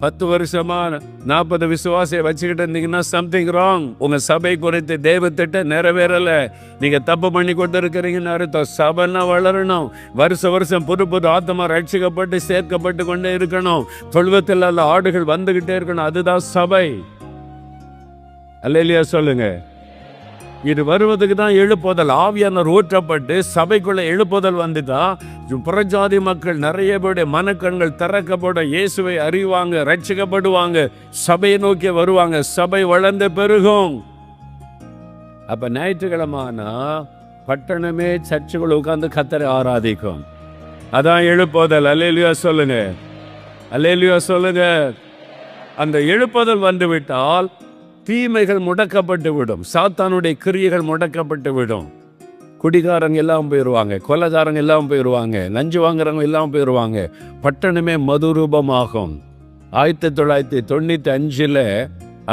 பத்து வருஷமா நாற்பது விசுவாசியை வச்சுக்கிட்டு இருந்தீங்கன்னா சம்திங் ராங் உங்க சபை குறித்து தெய்வத்திட்ட நிறைவேறல. நீங்க தப்பு பண்ணி கொண்டு இருக்கிறீங்கன்னு அர்த்தம். சபைன்னா வளரணும். வருஷ வருஷம் புது புது ஆத்மா ரட்சிக்கப்பட்டு சேர்க்கப்பட்டு கொண்டே இருக்கணும். தொழுவத்தில் அல்ல ஆடுகள் வந்துகிட்டே இருக்கணும். அதுதான் சபை. அல்லையா சொல்லுங்க. இது வருவதுக்கு தான் எழுப்புதல். ஆவியானவர் ஊற்றப்பட்டு சபைக்குள்ளே எழுப்புதல் வந்துட்டா புறஜாதி மக்கள் நிறைய பேருடைய மனக்கண்கள் திறக்கப்படும். இயேசுவை அறிவாங்க ரட்சிக்கப்படுவாங்க சபையை நோக்கி வருவாங்க. சபை வளர்ந்து பெருகும். அப்போ ஞாயிற்றுக்கிழமானா பட்டணமே சர்ச்சுக்குள்ள உட்காந்து கத்தரை ஆராதிக்கும். அதான் எழுப்புதல். அலேலியா சொல்லுங்க. அலேலியா சொல்லுங்க. அந்த எழுப்புதல் வந்து விட்டால் தீமைகள் முடக்கப்பட்டு விடும் சாத்தானுடைய கிரியைகள் முடக்கப்பட்டு விடும் குடிகாரங்க எல்லாம் போயிடுவாங்க கொலகாரங்க எல்லாம் போயிடுவாங்க லஞ்சு வாங்குறவங்க எல்லாம் போயிடுவாங்க பட்டணமே மதுரூபமாகும். ஆயிரத்தி தொள்ளாயிரத்தி தொண்ணூற்றி அஞ்சில்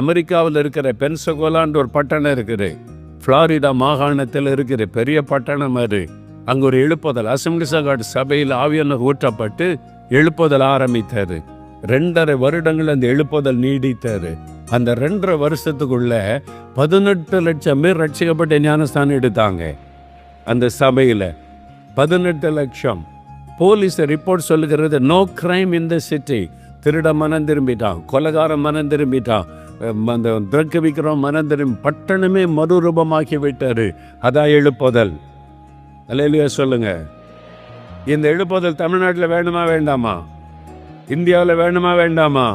அமெரிக்காவில் இருக்கிற பென்சகோலான்ற ஒரு பட்டணம் இருக்குது. ஃப்ளாரிடா மாகாணத்தில் இருக்கிற பெரிய பட்டணம் அது. அங்கே ஒரு எழுப்புதல் அசம்பிளி சகாட் சபையில் ஆவியான ஊற்றப்பட்டு எழுப்புதல் ஆரம்பித்தது. ரெண்டரை வருடங்கள் அந்த எழுப்புதல் நீடித்தது. அந்த ரெண்டரை வருஷத்துக்குள்ள பதினெட்டு லட்சம் பேர் ரட்சிக்கப்பட்ட ஞானஸ்தானம் எடுத்தாங்க. அந்த சபையில் பதினெட்டு லட்சம் போலீஸ் ரிப்போர்ட் சொல்லுகிறது no crime in the city திருட மனம் திரும்பிட்டான் கொலகாரம் மனம் திரும்பிட்டான் அந்த திறக்க விற்கிறோம் மனம் திரும்பி பட்டணமே மறுரூபமாக்கி விட்டார் அதான் எழுப்புதல். அலையிலேயே சொல்லுங்க. இந்த எழுப்புதல் தமிழ்நாட்டில் வேணுமா வேண்டாமா? இந்தியாவில் வேணுமா வேண்டாமா?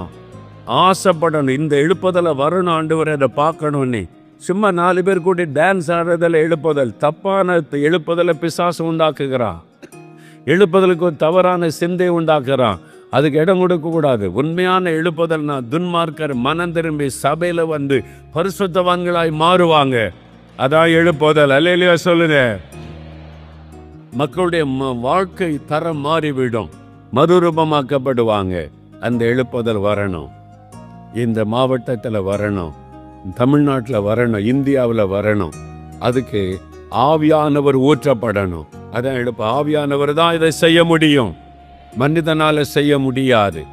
ஆசைப்படணும். இந்த எழுப்புதலை வரணும் ஆண்டவர் அதை பார்க்கணும்னு. சும்மா நாலு பேர் கூட்டி டான்ஸ் ஆடுறதில் எழுப்புதல். தப்பான எழுப்புதலை பிசாசு உண்டாக்குகிறான் எழுப்புதலுக்கு ஒரு தவறான சிந்தை உண்டாக்குறான் அதுக்கு இடம் கொடுக்கக்கூடாது உண்மையான எழுப்புதல்னா துன்மார்க்கர் மனம் திரும்பி சபையில் வந்து பரிசுத்தவான்களாய் மாறுவாங்க. அதான் எழுப்புதல். அல்லையா சொல்லுங்க. மக்களுடைய ம- வாழ்க்கை தரம் மாறிவிடும். மறுரூபமாக்கப்படுவாங்க. அந்த எழுப்புதல் வரணும். இந்த மாவட்டத்தில் வரணும் தமிழ்நாட்டில் வரணும் இந்தியாவில் வரணும். அதுக்கு ஆவியானவர் ஊற்றப்படணும். அதான் எழுப்ப ஆவியானவர் தான் இதை செய்ய முடியும். மனிதனால் செய்ய முடியாது.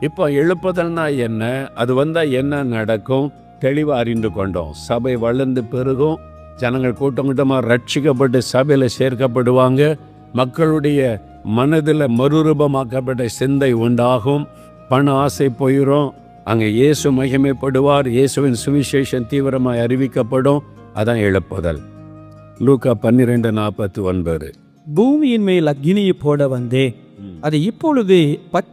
இப்போ எழுப்புதல்னா என்ன? அது வந்தால் என்ன நடக்கும்? தெளிவாக அறிந்து கொண்டோம். சபை வளர்ந்து பெருகும். ஜனங்கள் கூட்டம் கூட்டமாக ரட்சிக்கப்பட்டு சபையில் சேர்க்கப்படுவாங்க. மக்களுடைய மனதில் மறுரூபமாக்கப்பட்ட சிந்தை உண்டாகும். பண ஆசை போயிடும் அங்கே இயேசு மகிமைப்படுவார் இயேசுவின் சுவிசேஷம் தீவிரமாய் அறிவிக்கப்படும் அதான் எழுப்புதல். லூக்கா பன்னிரெண்டு நாற்பத்தி ஒன்பது. பூமியின் மேல் அக்னியை போட வந்தே அது இப்பொழுது பற்றி